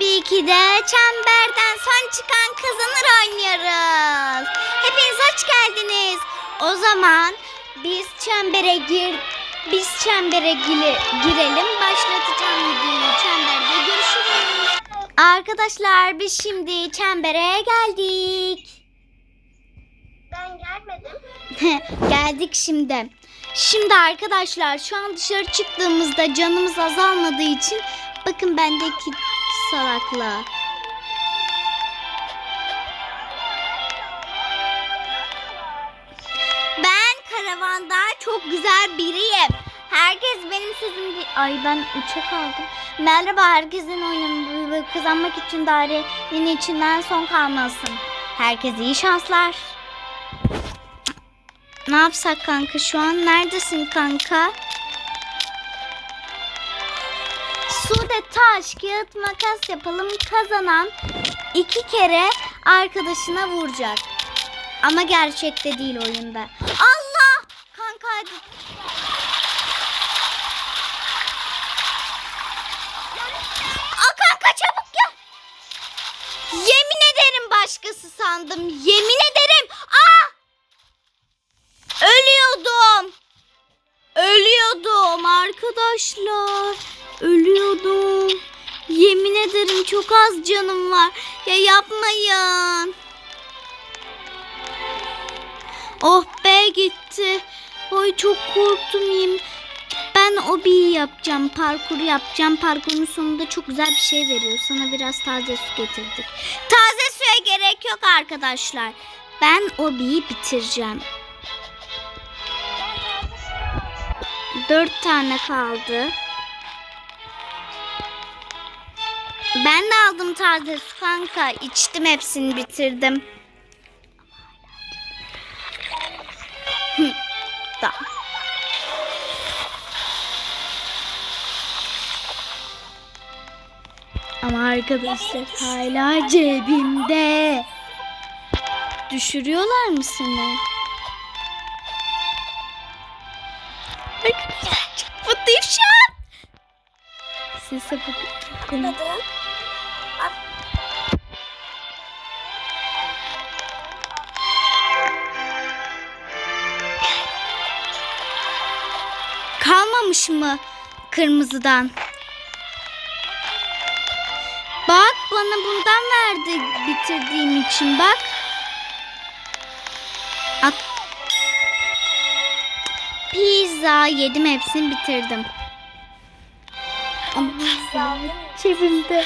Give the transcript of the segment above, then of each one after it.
tabii ki de çemberden son çıkan kazanır oynuyoruz. Hepiniz hoş geldiniz. O zaman biz çembere gir biz çembere gire- girelim. Başlatacağım videoyu. Çemberde görüşürüz. Arkadaşlar biz şimdi çembere geldik. Ben gelmedim. Geldik şimdi. Şimdi arkadaşlar şu an dışarı çıktığımızda canımız azalmadığı için bakın bendeki salaklığa. Ben karavanda çok güzel biriyim. Herkes benim sözümü... Ay ben üçe kaldım. Merhaba herkesin oyununu kazanmak için dairenin içinden son kalmasın. Herkese iyi şanslar. Ne yapsak kanka şu an? Neredesin kanka? Sude taş, kağıt, makas yapalım. Kazanan iki kere arkadaşına vuracak. Ama gerçekte değil oyunda. Allah! Ederim çok az canım var. Ya yapmayın. Oh be gitti. Oy çok korktum yemin. Ben o bir yapacağım. Parkur yapacağım. Parkurun sonunda çok güzel bir şey veriyor. Sana biraz taze su getirdik. Taze suya gerek yok arkadaşlar. Ben o biyi bitireceğim. Dört tane kaldı. Ben de aldım taze su kanka. İçtim hepsini bitirdim. Tamam. Ama arkadaşlar hala cebimde. Düşürüyorlar mı seni? Arkadaşlar çok mutluyum şu an. Sese bakın. Kadın. Kalmamış mı kırmızıdan? Bak bana bundan verdi bitirdiğim için bak. At. Pizza yedim hepsini bitirdim. Ama cebimde.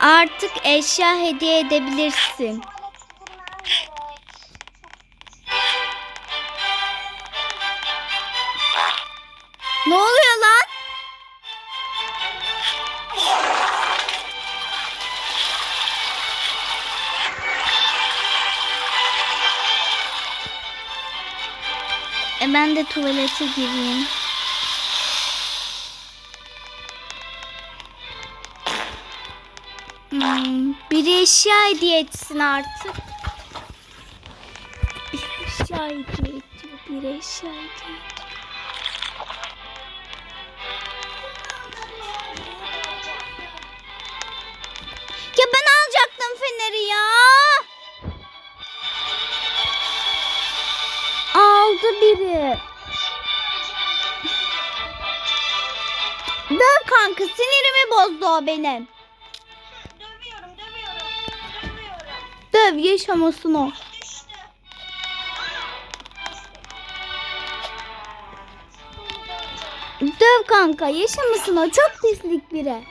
Artık eşya hediye edebilirsin. Ben de tuvalete gireyim. Hmm, biri eşya hediye etsin artık. Bir eşya hediye ediyor. Bir eşya hediye ediyor. Kanka sinirimi bozdu o benim. Dövüyorum, dövüyorum. Dövüyorum. Döv yaşamasın o. Düştü. Döv kanka yaşamasın o çok pislik biri.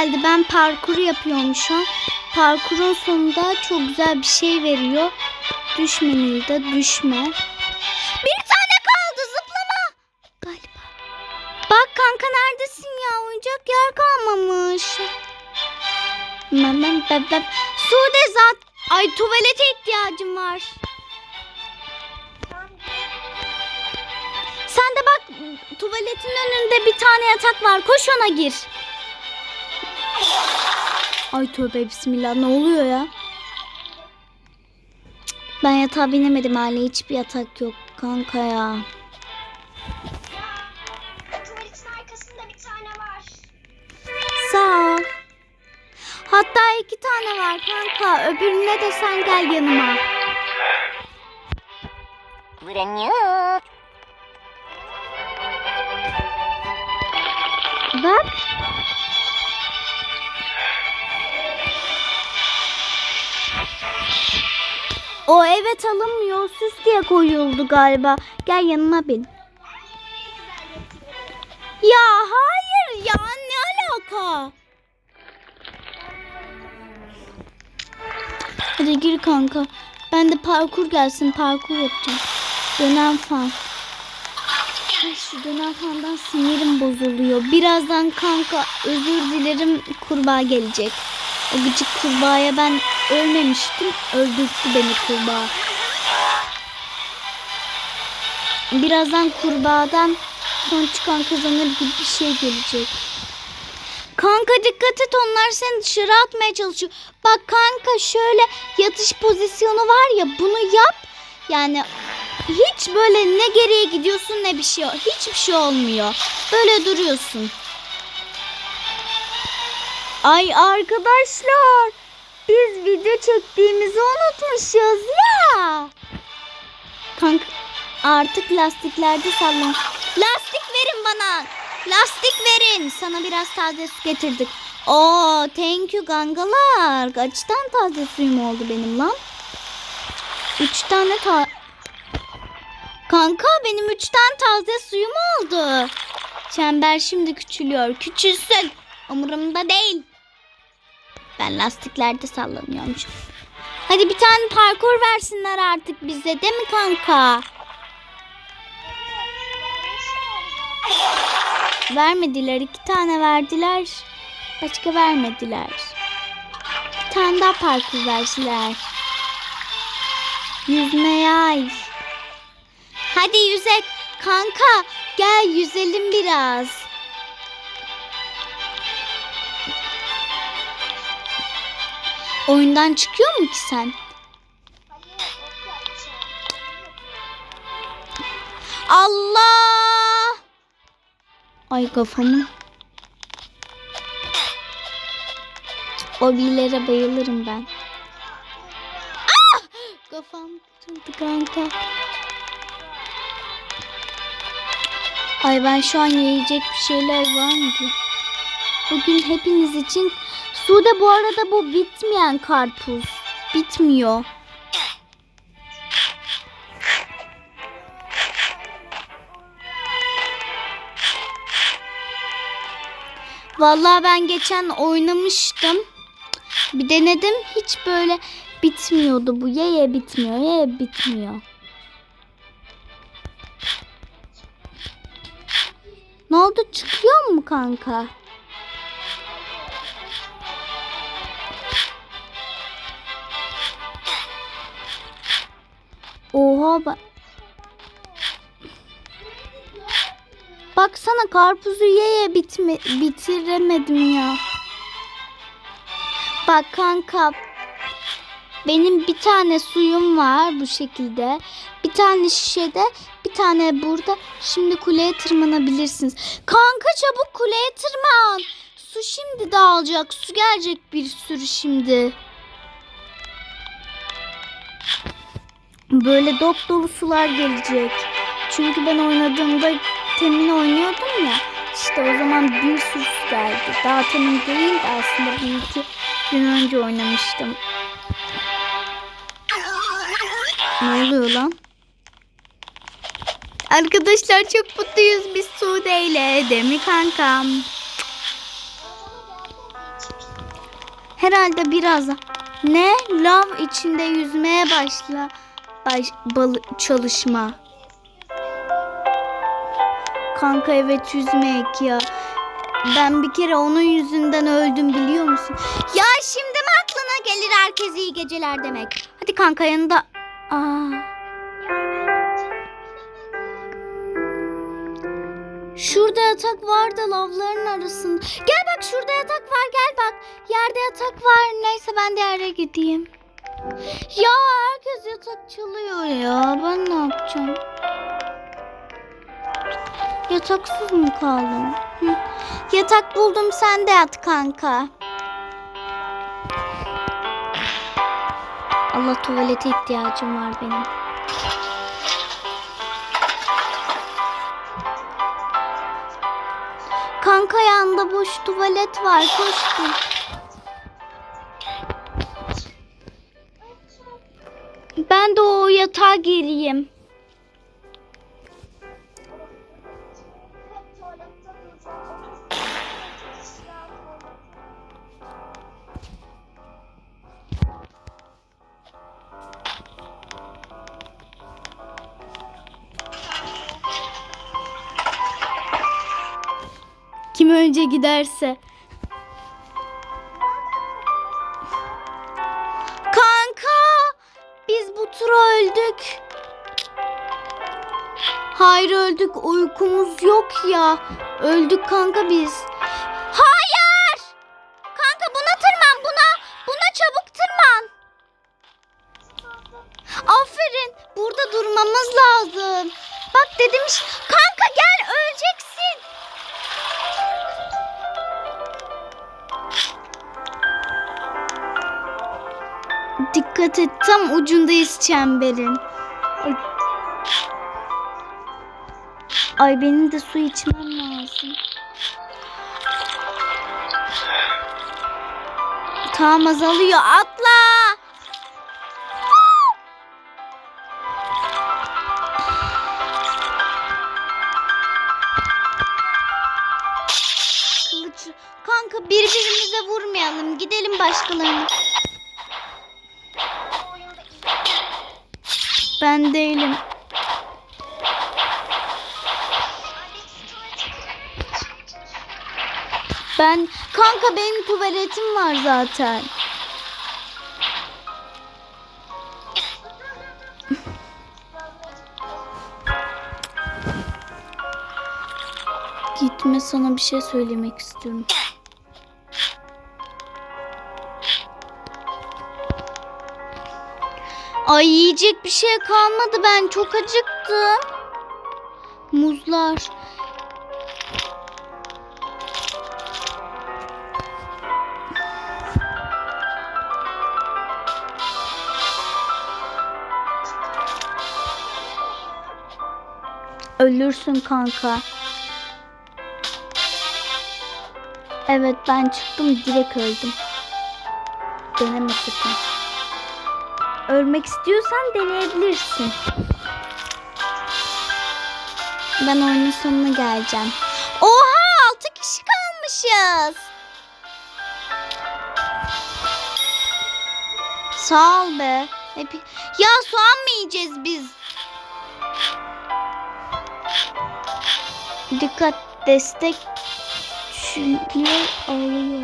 Geldi ben parkur yapıyorum şu an. Parkurun sonunda çok güzel bir şey veriyor. Düşme Nilda düşme. Bir tane kaldı zıplama. Galiba. Bak kanka neredesin ya oyuncak yer kalmamış. Ben, ben, ben, ben. Sude zat. Ay tuvalete ihtiyacım var. Sen de bak tuvaletin önünde bir tane yatak var. Koş ona gir. Ay tövbe bismillah ne oluyor ya? Cık, Ben yatağa binemedim hala hiçbir yatak yok kanka ya. Sağ ol. Hatta iki tane var kanka. Öbürüne de sen gel yanıma. Vıranıyor. Bak. O evet alınmıyor. Süs diye koyuldu galiba. Gel yanıma bin. Ya hayır ya ne alaka? Hadi gir kanka. Ben de parkur gelsin parkur yapacağım. Dönen fan. Ay şu dönen fandan sinirim bozuluyor. Birazdan kanka özür dilerim kurbağa gelecek. O gıcık kurbağaya ben ölmemiştim. Öldürttü beni kurbağa. Birazdan kurbağadan son çıkan kazanır gibi bir şey gelecek. Kanka dikkat et onlar seni dışarı atmaya çalışıyor. Bak kanka şöyle yatış pozisyonu var ya bunu yap. Yani hiç böyle ne geriye gidiyorsun ne bir şey hiçbir şey olmuyor. Böyle duruyorsun. Ay arkadaşlar biz video çektiğimizi unutmuşuz ya. Kanka artık lastiklerde sallan. Lastik verin bana. Lastik verin. Sana biraz taze su getirdik. Oo thank you gangalar. Kaç tane taze suyum oldu benim lan? Üç tane ta... Kanka benim üç tane taze suyum oldu. Çember şimdi küçülüyor. Küçülsün. Umurumda değil. Ben lastiklerde sallanıyormuş. Hadi bir tane parkur versinler artık bize değil mi kanka? Vermediler. iki tane verdiler. Başka vermediler. Bir tane daha parkur versinler. Yüzme yay. Hadi yüzek. Kanka gel yüzelim biraz. Oyundan çıkıyor mu ki sen? Allah! Ay kafamı. Obilere bayılırım ben. Ah! Kafam tutuldu kanka. Ay ben şu an yiyecek bir şeyler var mı diye. Bugün hepiniz için Sude bu arada bu bitmeyen karpuz. Bitmiyor. Vallahi ben geçen oynamıştım. Bir denedim. Hiç böyle bitmiyordu bu. Ye ye bitmiyor. Ye ye bitmiyor. Ne oldu? Çıkıyor mu kanka? Oha bak. Baksana karpuzu ye ye bitme, bitiremedim ya. Bak kanka. Benim bir tane suyum var bu şekilde. Bir tane şişede, bir tane burada. Şimdi kuleye tırmanabilirsiniz. Kanka çabuk kuleye tırman. Su şimdi dağılacak. Su gelecek bir sürü şimdi. Böyle dop dolu sular gelecek. Çünkü ben oynadığımda temin oynuyordum ya. İşte o zaman bir sürü su geldi. Daha temin değil de aslında bir iki gün önce oynamıştım. Ne oluyor lan? Arkadaşlar çok mutluyuz biz Sude ile. Değil mi kankam? Herhalde biraz ne lav içinde yüzmeye başla baş, balı, çalışma. Kanka evet yüzmek ya. Ben bir kere onun yüzünden öldüm biliyor musun? Ya şimdi mi aklına gelir herkese iyi geceler demek? Hadi kanka yanında... Aa. Şurada yatak var da lavların arasında. Gel bak şurada yatak var gel bak. Yerde yatak var. Neyse ben de yere gideyim. Ya herkes yatak çalıyor ya. Ben ne yapacağım? Yataksız mı kaldım? Yatak buldum sen de yat kanka. Allah tuvalete ihtiyacım var benim. Kanka yanında boş tuvalet var. Koştum. Ben de o yatağa gireyim. Kim önce giderse. Tura öldük. Hayır öldük uykumuz yok ya. Öldük kanka biz. Hayır. Kanka buna tırman buna. Buna çabuk tırman. Aferin. Burada durmamız lazım. Bak dedim Kanka Dikkat tam ucundayız çemberin. Ay. Ay benim de su içmem lazım. Tamam azalıyor atla. Benim tuvaletim var zaten. Gitme sana bir şey söylemek istiyorum. Ay yiyecek bir şey kalmadı ben çok acıktım. Muzlar. Ölürsün kanka. Evet ben çıktım direkt öldüm. Deneme sakın. Ölmek istiyorsan deneyebilirsin. Ben oyunun sonuna geleceğim. Oha 6 kişi kalmışız. Sağ ol be. Hep... Ya soğan mı yiyeceğiz biz? Dikkat destek çünkü alıyor.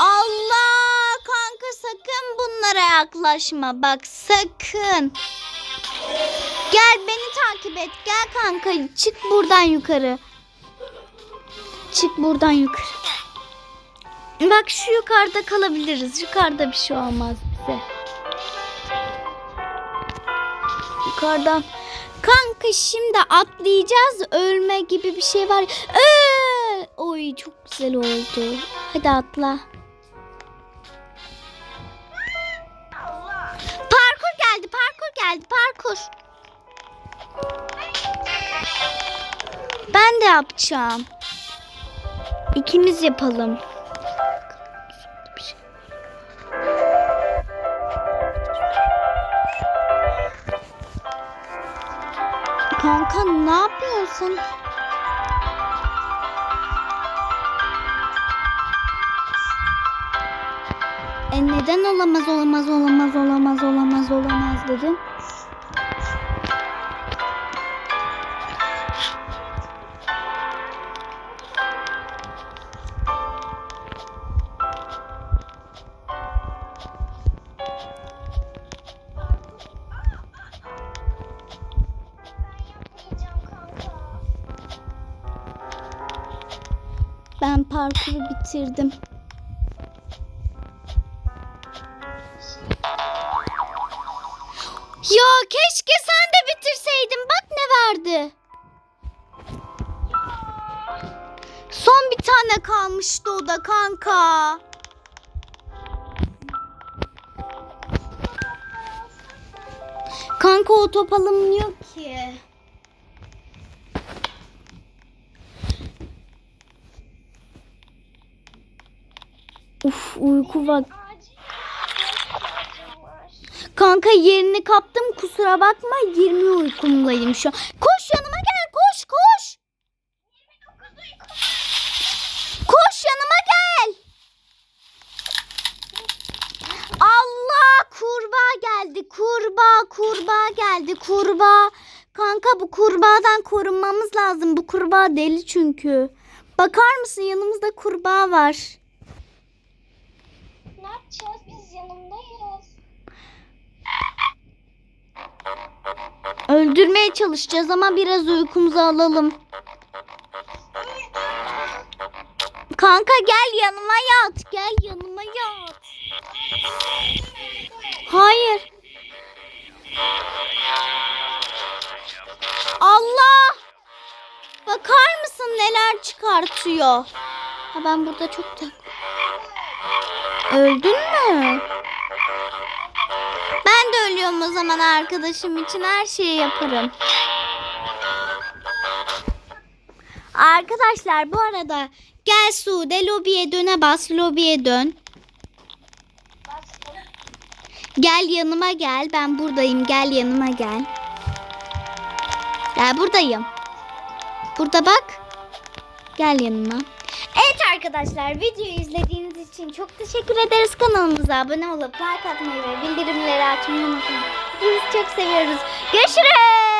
Allah kanka sakın bunlara yaklaşma bak sakın. Gel beni takip et gel kanka çık buradan yukarı. Çık buradan yukarı. Bak şu yukarıda kalabiliriz. Yukarıda bir şey olmaz bize. Yukarıdan. Kanka şimdi atlayacağız. Ölme gibi bir şey var. Ee, oy çok güzel oldu. Hadi atla. Parkur geldi, parkur geldi, parkur. Ben de yapacağım. İkimiz yapalım. Kanka ne yapıyorsun? E neden olamaz olamaz olamaz olamaz olamaz olamaz dedim. Bitirdim. Ya keşke sen de bitirseydin. Bak ne verdi. Son bir tane kalmıştı o da kanka. Kanka o top alınmıyor ki. Uyku var. Kanka yerini kaptım kusura bakma 20 uykumdayım şu an. Koş yanıma gel koş koş. Koş yanıma gel. Allah kurbağa geldi kurbağa kurbağa geldi kurbağa. Kanka bu kurbağadan korunmamız lazım. Bu kurbağa deli çünkü. Bakar mısın yanımızda kurbağa var. Yapacağız? Biz yanındayız. Öldürmeye çalışacağız ama biraz uykumuzu alalım. Kanka gel yanıma yat. Gel yanıma yat. Hayır. Allah! Bakar mısın neler çıkartıyor? Ha ben burada çok tak. Öldün mü? Ben de ölüyorum o zaman arkadaşım için her şeyi yaparım. Arkadaşlar bu arada gel Sude lobiye döne bas lobiye dön. Gel yanıma gel ben buradayım gel yanıma gel. Gel buradayım. Burada bak. Gel yanıma. Evet arkadaşlar videoyu izlediğiniz için çok teşekkür ederiz. Kanalımıza abone olup like atmayı ve bildirimleri açmayı unutmayın. Hepinizi çok seviyoruz. Görüşürüz.